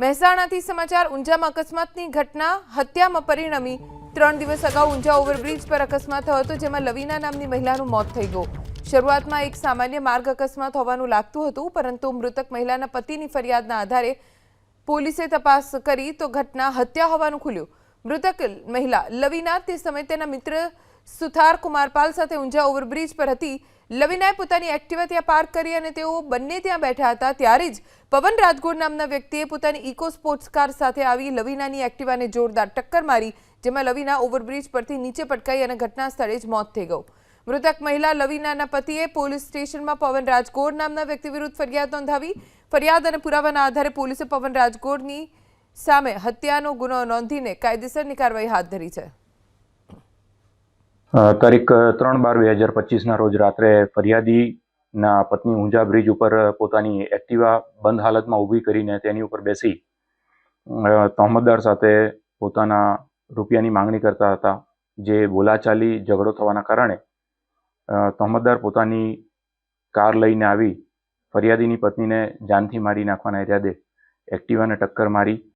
મહેસાણાથી સમાચાર, ઊંઝામાં અકસ્માતની ઘટના, હત્યામાં પરિણમી. ત્રણ દિવસ અગાઉ ઊંઝા ઓવરબ્રિજ પર અકસ્માત થયો હતો, જેમાં લવીના નામની મહિલાનું મોત થઈ ગયું. શરૂઆતમાં એક સામાન્ય માર્ગ અકસ્માત હોવાનું લાગતું હતું, પરંતુ મૃતક મહિલાના પતિની ફરિયાદના આધારે પોલીસે તપાસ કરી તો ઘટના હત્યા હોવાનું ખુલ્યું. મૃતક મહિલા, લવીના, તે સમયે તેના મિત્ર સુથાર કુમારપાલ સાથે ઊંઝા ઓવરબ્રિજ પર હતી. લવિનાએ પોતાની એક્ટિવા ત્યાં પાર્ક કરી અને તેઓ બંને ત્યાં બેઠા હતા. ત્યારે જ પવન રાજગોર નામના વ્યક્તિએ પોતાની ઇકો સ્પોર્ટ્સ કાર સાથે આવી લવીનાની એક્ટિવાને જોરદાર ટક્કર મારી, જેમાં લવીના ઓવરબ્રિજ પરથી નીચે પટકાઈ અને ઘટના સ્થળે જ મોત થઈ ગયું. મૃતક મહિલા લવિનાના પતિએ પોલીસ સ્ટેશનમાં પવન રાજગોર નામના વ્યક્તિ વિરુદ્ધ ફરિયાદ નોંધાવી. ફરિયાદ અને પુરાવાના આધારે પોલીસે પવન રાજગોરની સામે હત્યાનો ગુનો નોંધીને કાયદેસરની કાર્યવાહી હાથ ધરી છે. તારીખ ત્રણ બાર બે હજાર પચીસના રોજ રાત્રે ફરિયાદીના પત્ની ઊંઝા બ્રિજ ઉપર પોતાની એક્ટિવા બંધ હાલતમાં ઊભી કરીને તેની ઉપર બેસી અ, સાથે પોતાના રૂપિયાની માંગણી કરતા હતા જે બોલાચાલી ઝઘડો થવાના કારણે અ, પોતાની કાર લઈને આવી ફરિયાદીની પત્નીને જાનથી મારી નાખવાના ઇરાદે એક્ટિવાને ટક્કર મારી